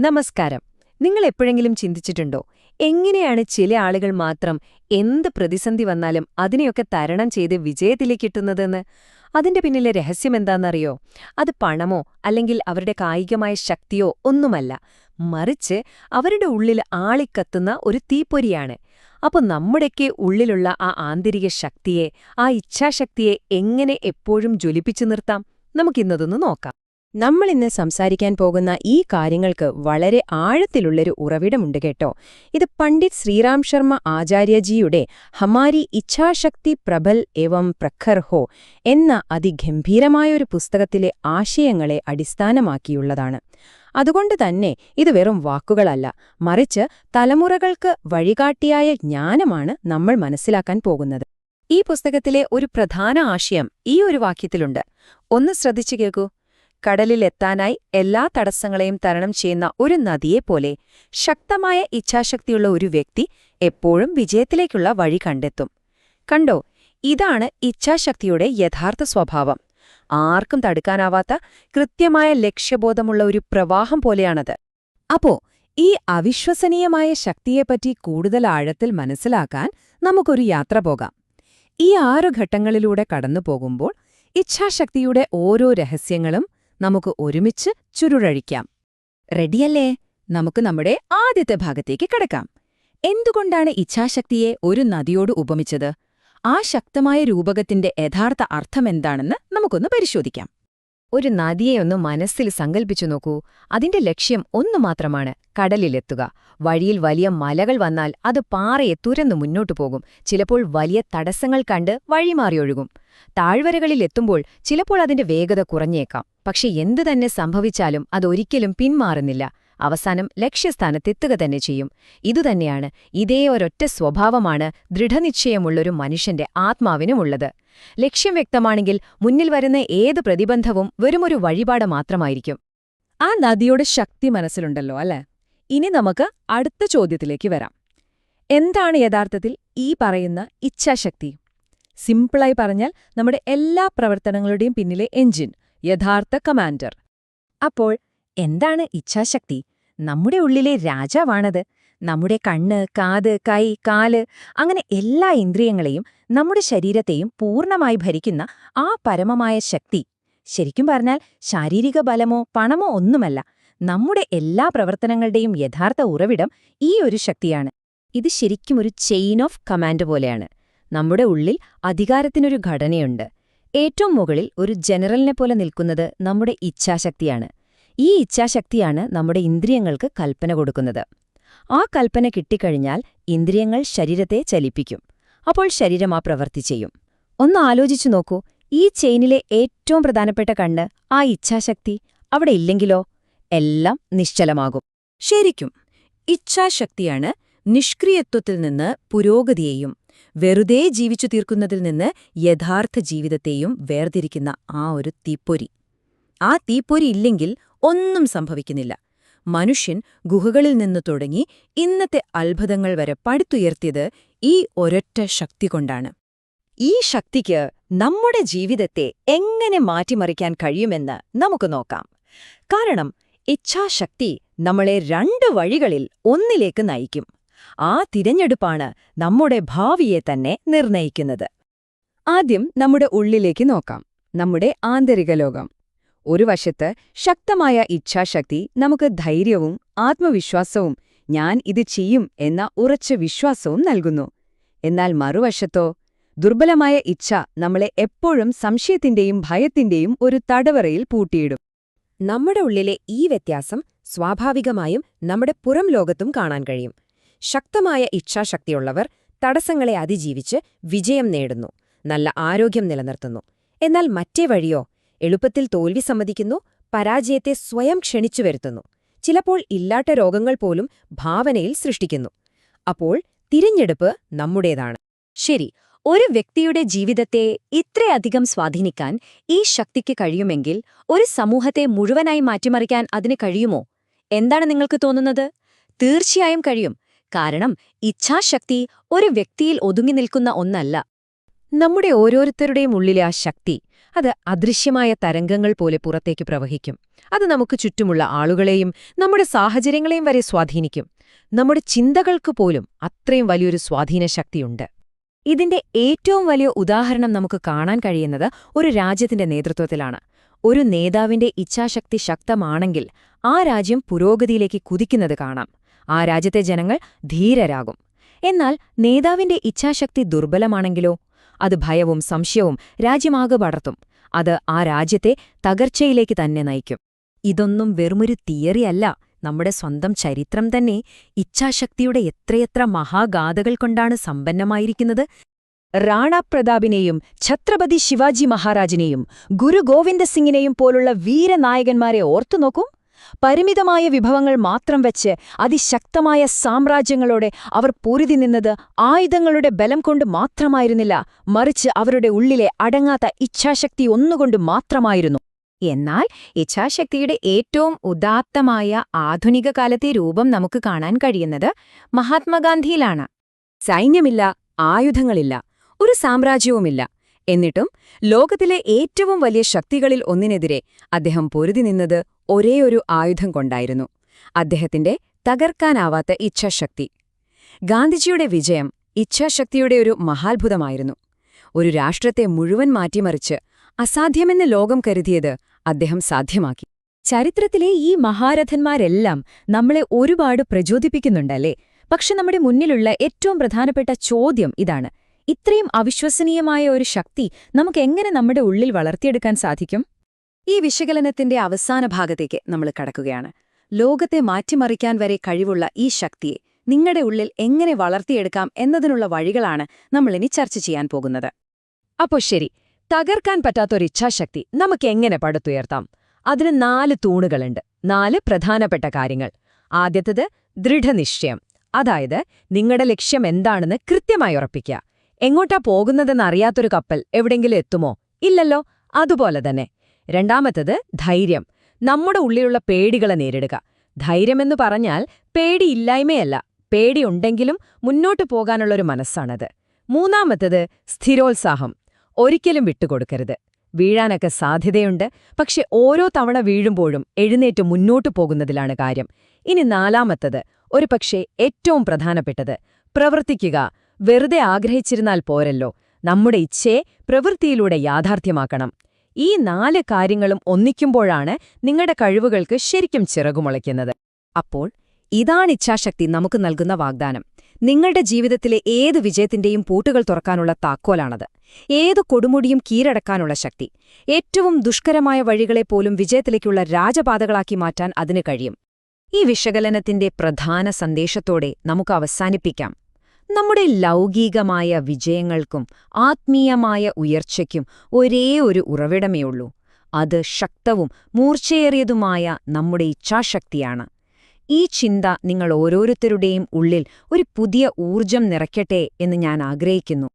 നമസ്കാരം. നിങ്ങൾ എപ്പോഴെങ്കിലും ചിന്തിച്ചിട്ടുണ്ടോ? എങ്ങനെയാണ് ചില ആളുകൾ മാത്രം എന്ത് പ്രതിസന്ധി വന്നാലും അതിനെയൊക്കെ തരണം ചെയ്ത് വിജയത്തിലേക്ക് എത്തുന്നതെന്ന്? അതിന്റെ പിന്നിലെ രഹസ്യം എന്താണെന്നറിയോ? അത് പണമോ അല്ലെങ്കിൽ അവരുടെ കായികമായ ശക്തിയോ ഒന്നുമല്ല. മറിച്ച് അവരുടെ ഉള്ളിൽ ആളിക്കത്തുന്ന ഒരു തീപ്പൊരിയാണ്. അപ്പൊ നമ്മുടെയൊക്കെ ഉള്ളിലുള്ള ആ ആന്തരിക ശക്തിയെ ആ ഇച്ഛാശക്തിയെ എങ്ങനെ എപ്പോഴും ജ്വലിപ്പിച്ചു നിർത്താം? നമുക്കിന്നതൊന്ന് നോക്കാം. നമ്മൾ ഇന്ന് സംസാരിക്കാൻ പോകുന്ന ഈ കാര്യങ്ങൾക്ക് വളരെ ആഴത്തിലുള്ളൊരു ഉറവിടമുണ്ട് കേട്ടോ. ഇത് പണ്ഡിറ്റ് ശ്രീറാം ശർമ്മ ആചാര്യജിയുടെ ഹമാരി ഇച്ഛാശക്തി പ്രബൽ എവം പ്രഖർ ഹോ എന്ന അതിഗംഭീരമായൊരു പുസ്തകത്തിലെ ആശയങ്ങളെ അടിസ്ഥാനമാക്കിയുള്ളതാണ്. അതുകൊണ്ട് തന്നെ ഇത് വെറും വാക്കുകളല്ല മറിച്ച് തലമുറകൾക്ക് വഴികാട്ടിയായ ജ്ഞാനമാണ് നമ്മൾ മനസ്സിലാക്കാൻ പോകുന്നത്. ഈ പുസ്തകത്തിലെ ഒരു പ്രധാന ആശയം ഈ ഒരു വാക്യത്തിലുണ്ട്. ഒന്ന് ശ്രദ്ധിച്ചു കേൾക്കൂ. കടലിലെത്താനായി എല്ലാ തടസ്സങ്ങളെയും തരണം ചെയ്യുന്ന ഒരു നദിയെപ്പോലെ ശക്തമായ ഇച്ഛാശക്തിയുള്ള ഒരു വ്യക്തി എപ്പോഴും വിജയത്തിലേക്കുള്ള വഴി കണ്ടെത്തും. കണ്ടോ? ഇതാണ് ഇച്ഛാശക്തിയുടെ യഥാർത്ഥ സ്വഭാവം. ആർക്കും തടുക്കാനാവാത്ത കൃത്യമായ ലക്ഷ്യബോധമുള്ള ഒരു പ്രവാഹം പോലെയാണത്. അപ്പോ ഈ അവിശ്വസനീയമായ ശക്തിയെപ്പറ്റി കൂടുതൽ ആഴത്തിൽ മനസ്സിലാക്കാൻ നമുക്കൊരു യാത്ര പോകാം. ഈ ആറു ഘട്ടങ്ങളിലൂടെ കടന്നു പോകുമ്പോൾ ഇച്ഛാശക്തിയുടെ ഓരോ രഹസ്യങ്ങളും നമുക്ക് ഒരുമിച്ച് ചുരുഴഴിക്കാം റെഡിയല്ലേ? നമുക്ക് നമ്മുടെ ആദ്യത്തെ ഭാഗത്തേക്ക് കിടക്കാം. എന്തുകൊണ്ടാണ് ഇച്ഛാശക്തിയെ ഒരു നദിയോട് ഉപമിച്ചത്? ആ ശക്തമായ രൂപകത്തിന്റെ യഥാർത്ഥ അർത്ഥമെന്താണെന്ന് നമുക്കൊന്ന് പരിശോധിക്കാം. ഒരു നദിയെ ഒന്ന് മനസ്സിൽ സങ്കൽപ്പിച്ചു നോക്കൂ. അതിന്റെ ലക്ഷ്യം ഒന്നു മാത്രമാണ് കടലിലെത്തുക. വഴിയിൽ വലിയ മലകൾ വന്നാൽ അത് പാറയെ തുരന്നു മുന്നോട്ടു പോകും. ചിലപ്പോൾ വലിയ തടസ്സങ്ങൾ കണ്ട് വഴിമാറിയൊഴുകും താഴ്വരകളിൽ എത്തുമ്പോൾ ചിലപ്പോൾ അതിന്റെ വേഗത കുറഞ്ഞേക്കാം. പക്ഷെ എന്തു തന്നെ സംഭവിച്ചാലും അതൊരിക്കലും പിന്മാറുന്നില്ല. അവസാനം ലക്ഷ്യസ്ഥാനത്തെത്തുക തന്നെ ചെയ്യും. ഇതുതന്നെയാണ് ഇതേ ഒരൊറ്റ സ്വഭാവമാണ് ദൃഢനിശ്ചയമുള്ളൊരു മനുഷ്യന്റെ ആത്മാവിനുമുള്ളത്. ലക്ഷ്യം വ്യക്തമാണെങ്കിൽ മുന്നിൽ വരുന്ന ഏത് പ്രതിബന്ധവും വെറുമൊരു വഴിപാട് മാത്രമായിരിക്കും. ആ നദിയുടെ ശക്തി മനസ്സിലുണ്ടല്ലോ അല്ലേ? ഇനി നമുക്ക് അടുത്ത ചോദ്യത്തിലേക്ക് വരാം. എന്താണ് യഥാർത്ഥത്തിൽ ഈ പറയുന്ന ഇച്ഛാശക്തി? സിംപിളായി പറഞ്ഞാൽ നമ്മുടെ എല്ലാ പ്രവർത്തനങ്ങളുടെയും പിന്നിലെ എഞ്ചിൻ യഥാർത്ഥ കമാൻഡർ. അപ്പോൾ എന്താണ് ഇച്ഛാശക്തി? നമ്മുടെ ഉള്ളിലെ രാജാവാണത്. നമ്മുടെ കണ്ണ് കാത് കൈ കാൽ അങ്ങനെ എല്ലാ ഇന്ദ്രിയങ്ങളെയും നമ്മുടെ ശരീരത്തെയും പൂർണമായി ഭരിക്കുന്ന ആ പരമമായ ശക്തി. ശരിക്കും പറഞ്ഞാൽ ശാരീരിക ബലമോ പണമോ ഒന്നുമല്ല. നമ്മുടെ എല്ലാ പ്രവർത്തനങ്ങളുടെയും യഥാർത്ഥ ഉറവിടം ഈ ഒരു ശക്തിയാണ്. ഇത് ശരിക്കും ഒരു ചെയിൻ ഓഫ് കമാൻഡ് പോലെയാണ്. നമ്മുടെ ഉള്ളിൽ അധികാരത്തിനൊരു ഘടനയുണ്ട്. ഏറ്റവും മുകളിൽ ഒരു ജനറലിനെ പോലെ നിൽക്കുന്നത് നമ്മുടെ ഇച്ഛാശക്തിയാണ്. ഈ ഇച്ഛാശക്തിയാണ് നമ്മുടെ ഇന്ദ്രിയങ്ങൾക്ക് കൽപ്പന കൊടുക്കുന്നത്. ആ കൽപ്പന കിട്ടിക്കഴിഞ്ഞാൽ ഇന്ദ്രിയങ്ങൾ ശരീരത്തെ ചലിപ്പിക്കും. അപ്പോൾ ശരീരം ആ പ്രവൃത്തി ചെയ്യും. ഒന്ന് ആലോചിച്ചു നോക്കൂ. ഈ ചെയിനിലെ ഏറ്റവും പ്രധാനപ്പെട്ട കണ്ണ് ആ ഇച്ഛാശക്തി അവിടെ ഇല്ലെങ്കിലോ? എല്ലാം നിശ്ചലമാകും. ശരിക്കും ഇച്ഛാശക്തിയാണ് നിഷ്ക്രിയത്വത്തിൽ നിന്ന് പുരോഗതിയെയും വെറുതെ ജീവിച്ചു തീർക്കുന്നതിൽ നിന്ന് യഥാർത്ഥ ജീവിതത്തെയും വേർതിരിക്കുന്ന ആ ഒരു തീപ്പൊരി. ആ തീപ്പൊരി ഇല്ലെങ്കിൽ ഒന്നും സംഭവിക്കുന്നില്ല. മനുഷ്യൻ ഗുഹകളിൽ നിന്ന് തുടങ്ങി ഇന്നത്തെ അത്ഭുതങ്ങൾ വരെ പടുത്തുയർത്തിയത് ഈ ഒരൊറ്റ ശക്തി കൊണ്ടാണ്. ഈ ശക്തിക്ക് നമ്മുടെ ജീവിതത്തെ എങ്ങനെ മാറ്റിമറിക്കാൻ കഴിയുമെന്ന് നമുക്ക് നോക്കാം. കാരണം ഇച്ഛാശക്തി നമ്മളെ രണ്ട് വഴികളിൽ ഒന്നിലേക്ക് നയിക്കും. ആ തിരഞ്ഞെടുപ്പാണ് നമ്മുടെ ഭാവിയെ തന്നെ നിർണയിക്കുന്നത്. ആദ്യം നമ്മുടെ ഉള്ളിലേക്ക് നോക്കാം. നമ്മുടെ ആന്തരിക ലോകം. ഒരു വശത്ത് ശക്തമായ ഇച്ഛാശക്തി നമുക്ക് ധൈര്യവും ആത്മവിശ്വാസവും ഞാൻ ഇത് ചെയ്യും എന്ന ഉറച്ച വിശ്വാസവും നൽകുന്നു. എന്നാൽ മറുവശത്തോ ദുർബലമായ ഇച്ഛ നമ്മളെ എപ്പോഴും സംശയത്തിന്റെയും ഭയത്തിന്റെയും ഒരു തടവറയിൽ പൂട്ടിയിടും. നമ്മുടെ ഉള്ളിലെ ഈ വ്യത്യാസം സ്വാഭാവികമായും നമ്മുടെ പുറം ലോകത്തും കാണാൻ കഴിയും. ശക്തമായ ഇച്ഛാശക്തിയുള്ളവർ തടസ്സങ്ങളെ അതിജീവിച്ച് വിജയം നേടുന്നു നല്ല ആരോഗ്യം നിലനിർത്തുന്നു. എന്നാൽ മറ്റേ വഴിയോ എളുപ്പത്തിൽ തോൽവി സമ്മതിക്കുന്നു പരാജയത്തെ സ്വയം ക്ഷണിച്ചു വരുത്തുന്നു. ചിലപ്പോൾ ഇല്ലാത്ത രോഗങ്ങൾ പോലും ഭാവനയിൽ സൃഷ്ടിക്കുന്നു. അപ്പോൾ തിരഞ്ഞെടുപ്പ് നമ്മുടേതാണ്. ശരി ഒരു വ്യക്തിയുടെ ജീവിതത്തെ ഇത്രയധികം സ്വാധീനിക്കാൻ ഈ ശക്തിക്ക് കഴിയുമെങ്കിൽ ഒരു സമൂഹത്തെ മുഴുവനായി മാറ്റിമറിക്കാൻ അതിന് കഴിയുമോ? എന്താണ് നിങ്ങൾക്ക് തോന്നുന്നത്? തീർച്ചയായും കഴിയും. കാരണം ഇച്ഛാശക്തി ഒരു വ്യക്തിയിൽ ഒതുങ്ങി നിൽക്കുന്ന ഒന്നല്ല. നമ്മുടെ ഓരോരുത്തരുടെയും ഉള്ളിലെ ആ ശക്തി അത് അദൃശ്യമായ തരംഗങ്ങൾ പോലെ പുറത്തേക്ക് പ്രവഹിക്കും. അത് നമുക്ക് ചുറ്റുമുള്ള ആളുകളെയും നമ്മുടെ സാഹചര്യങ്ങളെയും വരെ സ്വാധീനിക്കും. നമ്മുടെ ചിന്തകൾക്ക് പോലും അത്രയും വലിയൊരു സ്വാധീന ശക്തിയുണ്ട്. ഇതിന്റെ ഏറ്റവും വലിയ ഉദാഹരണം നമുക്ക് കാണാൻ കഴിയുന്നത് ഒരു രാജ്യത്തിന്റെ നേതൃത്വത്തിലാണ്. ഒരു നേതാവിന്റെ ഇച്ഛാശക്തി ശക്തമാണെങ്കിൽ ആ രാജ്യം പുരോഗതിയിലേക്ക് കുതിക്കുന്നത് കാണാം. ആ രാജ്യത്തെ ജനങ്ങൾ ധീരരാകും. എന്നാൽ നേതാവിന്റെ ഇച്ഛാശക്തി ദുർബലമാണെങ്കിലോ അത് ഭയവും സംശയവും രാജ്യമാകെ പടർത്തും. അത് ആ രാജ്യത്തെ തകർച്ചയിലേക്ക് തന്നെ നയിക്കും. ഇതൊന്നും വെറുമൊരു തിയറിയല്ല നമ്മുടെ സ്വന്തം ചരിത്രം തന്നെ ഇച്ഛാശക്തിയുടെ എത്രയെത്ര മഹാഗാഥകൾ കൊണ്ടാണ് സമ്പന്നമായിരിക്കുന്നത്? റാണ പ്രതാപിനെയും ഛത്രപതി ശിവാജി മഹാരാജിനെയും ഗുരു ഗോവിന്ദ സിംഗിനെയും പോലുള്ള വീരനായകന്മാരെ ഓർത്തുനോക്കൂ. പരിമിതമായ വിഭവങ്ങൾ മാത്രം വെച്ച് അതിശക്തമായ സാമ്രാജ്യങ്ങളോടെ അവർ പൊരുതി നിന്നത് ആയുധങ്ങളുടെ ബലം കൊണ്ട് മാത്രമായിരുന്നില്ല മറിച്ച് അവരുടെ ഉള്ളിലെ അടങ്ങാത്ത ഇച്ഛാശക്തി ഒന്നുകൊണ്ട് മാത്രമായിരുന്നു. എന്നാൽ ഇച്ഛാശക്തിയുടെ ഏറ്റവും ഉദാത്തമായ ആധുനിക കാലത്തെ രൂപം നമുക്ക് കാണാൻ കഴിയുന്നത് മഹാത്മാഗാന്ധിയിലാണ്. സൈന്യമില്ല ആയുധങ്ങളില്ല ഒരു സാമ്രാജ്യവുമില്ല. എന്നിട്ടും ലോകത്തിലെ ഏറ്റവും വലിയ ശക്തികളിൽ ഒന്നിനെതിരെ അദ്ദേഹം പൊരുതി നിന്നത് ഒരേയൊരു ആയുധം കൊണ്ടായിരുന്നു. അദ്ദേഹത്തിന്റെ തകർക്കാനാവാത്ത ഇച്ഛാശക്തി. ഗാന്ധിജിയുടെ വിജയം ഇച്ഛാശക്തിയുടെ ഒരു മഹാത്ഭുതമായിരുന്നു. ഒരു രാഷ്ട്രത്തെ മുഴുവൻ മാറ്റിമറിച്ച് അസാധ്യമെന്ന് ലോകം കരുതിയത് അദ്ദേഹം സാധ്യമാക്കി. ചരിത്രത്തിലെ ഈ മഹാരഥന്മാരെല്ലാം നമ്മളെ ഒരുപാട് പ്രചോദിപ്പിക്കുന്നുണ്ടല്ലേ? പക്ഷെ നമ്മുടെ മുന്നിലുള്ള ഏറ്റവും പ്രധാനപ്പെട്ട ചോദ്യം ഇതാണ്. ഇത്രയും അവിശ്വസനീയമായ ഒരു ശക്തി നമുക്ക് എങ്ങനെ നമ്മുടെ ഉള്ളിൽ വളർത്തിയെടുക്കാൻ സാധിക്കും? ഈ വിശകലനത്തിന്റെ അവസാന ഭാഗത്തേക്ക് നമ്മൾ കടക്കുകയാണ്. ലോകത്തെ മാറ്റിമറിക്കാൻ വരെ കഴിവുള്ള ഈ ശക്തിയെ നിങ്ങളുടെ ഉള്ളിൽ എങ്ങനെ വളർത്തിയെടുക്കാം എന്നതിനുള്ള വഴികളാണ് നമ്മളിനി ചർച്ച ചെയ്യാൻ പോകുന്നത്. അപ്പോ ശരി തകർക്കാൻ പറ്റാത്തൊരു ഇച്ഛാശക്തി നമുക്ക് എങ്ങനെ പടുത്തുയർത്താം? അതിന് നാല് തൂണുകളുണ്ട് നാല് പ്രധാനപ്പെട്ട കാര്യങ്ങൾ. ആദ്യത്തത് ദൃഢനിശ്ചയം അതായത് നിങ്ങളുടെ ലക്ഷ്യം എന്താണെന്ന് കൃത്യമായി ഉറപ്പിക്കുക. എങ്ങോട്ടാ പോകുന്നതെന്ന് അറിയാത്തൊരു കപ്പൽ എവിടെങ്കിലും എത്തുമോ? ഇല്ലല്ലോ അതുപോലെ തന്നെ. രണ്ടാമത്തത് ധൈര്യം. നമ്മുടെ ഉള്ളിലുള്ള പേടികളെ നേരിടുക. ധൈര്യമെന്ന് പറഞ്ഞാൽ പേടിയില്ലായ്മയല്ല പേടിയുണ്ടെങ്കിലും മുന്നോട്ട് പോകാനുള്ളൊരു മനസ്സാണത്. മൂന്നാമത്തത് സ്ഥിരോത്സാഹം. ഒരിക്കലും വിട്ടുകൊടുക്കരുത്. വീഴാനൊക്കെ സാധ്യതയുണ്ട് പക്ഷെ ഓരോ തവണ വീഴുമ്പോഴും എഴുന്നേറ്റ് മുന്നോട്ടു പോകുന്നതിലാണ് കാര്യം. ഇനി നാലാമത്തത് ഒരുപക്ഷെ ഏറ്റവും പ്രധാനപ്പെട്ടത് പ്രവർത്തിക്കുക വെറുതെ ആഗ്രഹിച്ചിരുന്നാൽ പോരല്ലോ. നമ്മുടെ ഇച്ഛയെ പ്രവൃത്തിയിലൂടെ യാഥാർത്ഥ്യമാക്കണം. ഈ നാല് കാര്യങ്ങളും ഒന്നിക്കുമ്പോഴാണ് നിങ്ങളുടെ കഴിവുകൾക്ക് ശരിക്കും ചിറകുമുളയ്ക്കുന്നത് അപ്പോൾ ഇതാണ് ഇച്ഛാശക്തി നമുക്ക് നൽകുന്ന വാഗ്ദാനം. നിങ്ങളുടെ ജീവിതത്തിലെ ഏത് വിജയത്തിന്റെയും പൂട്ടുകൾ തുറക്കാനുള്ള താക്കോലാണത്. ഏത് കൊടുമുടിയും കീഴടക്കാനുള്ള ശക്തി. ഏറ്റവും ദുഷ്കരമായ വഴികളെപ്പോലും വിജയത്തിലേക്കുള്ള രാജപാതകളാക്കി മാറ്റാൻ അതിന് കഴിയും. ഈ വിശകലനത്തിന്റെ പ്രധാന സന്ദേശത്തോടെ നമുക്ക് അവസാനിപ്പിക്കാം. നമ്മുടെ ലൗകികമായ വിജയങ്ങൾക്കും ആത്മീയമായ ഉയർച്ചയ്ക്കും ഒരേ ഒരു ഉറവിടമേയുള്ളൂ. അത് ശക്തവും മൂർച്ചയേറിയതുമായ നമ്മുടെ ഇച്ഛാശക്തിയാണ്. ഈ ചിന്ത നിങ്ങൾ ഓരോരുത്തരുടെയും ഉള്ളിൽ ഒരു പുതിയ ഊർജം നിറയ്ക്കട്ടെ എന്ന് ഞാൻ ആഗ്രഹിക്കുന്നു.